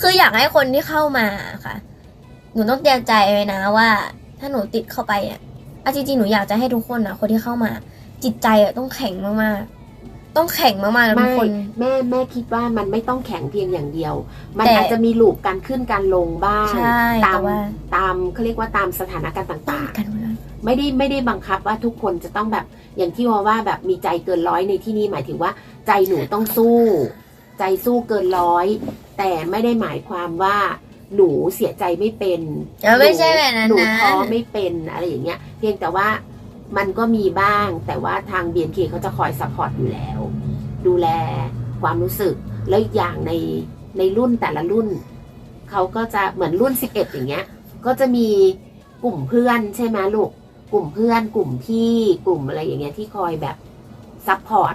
คืออยากให้คนที่เข้ามาค่ะ หนูต้องเตรียมใจไว้นะว่า ถ้าหนูติดเข้าไปอะเอาจริงๆหนูอยากจะให้ทุกคนอะคนที่เข้ามา จิตใจอะต้องแข็งมากๆ ต้องแข็งมากๆนะทุไม่กคน แม่แม่คิดว่ามันไม่ต้องแข็งเพียงอย่างเดียว มันแต่อาจจะมีลูปการขึ้นการลงบ้างใช่ตาแต่มว่า ตามเขาเรียกว่าตามสถานการณ์ต้องต่างกันเมืองๆไม่ได้ไม่ได้บังคับว่าทุกคนจะต้องแบบอย่างที่ว่าว่าแบบมีใจเกินร้อยในที่นี้หมายถึงว่า ใจหนูต้องสู้ ใจสู้เกินร้อย แต่ไม่ได้หมายความว่าหนูเสียใจไม่เป็นเออไม่ใช่แบบนั้นหนูนะท้อไม่เป็นอะไรอย่างเงี้ย เพียงแต่ว่ามันก็มีบ้างแต่ว่าทาง BNK เขาจะคอยซัพพอร์ตอยู่แล้ว ดูแลความรู้สึก แล้วอีกอย่างในในรุ่นแต่ละรุ่น เขาก็จะเหมือนรุ่น 11 อย่างเงี้ย ก็จะมีกลุ่มเพื่อนใช่ไหมลูก กลุ่มเพื่อน กลุ่มพี่กลุ่มอะไรอย่างเงี้ยที่คอยแบบซัพพอร์ต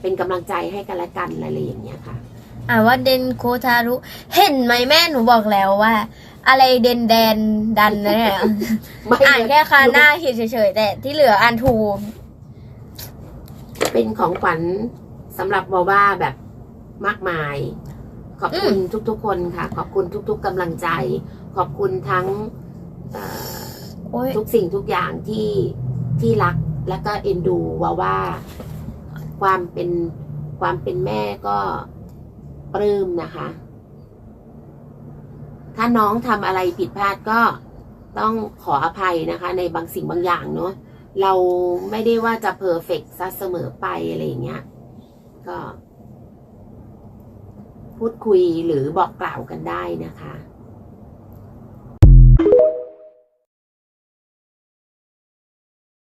เป็นกำลังใจให้กันและกันอะไรอย่างเงี้ยค่ะ อ่านว่าเดนโคทารุ เห็นไหมแม่หนูบอกแล้วว่า อะไรเดนแดนดันนะเนี่ยไม่อ่านแค่คาหน้าเขียนเฉยๆแต่ที่เหลืออ่านถูกเป็นของขวัญสำหรับวาว่าแบบมากมาย ขอบคุณทุกๆคนค่ะ ขอบคุณทุก ๆกำลังใจ ขอบคุณทั้งเอ่อโอ้ยทุกสิ่งทุกอย่างที่ที่รักและก็เอ็นดูวาว่า ความเป็นความเป็นแม่ก็ ปลื้มนะคะ ถ้าน้องทำอะไรผิดพลาดก็ต้องขออภัยนะคะ ในบางสิ่งบางอย่างเนาะเราไม่ได้ว่าจะเพอร์เฟกซะเสมอไปอะไรอย่างเงี้ย ก็ พูดคุยหรือบอกกล่าวกันได้นะคะ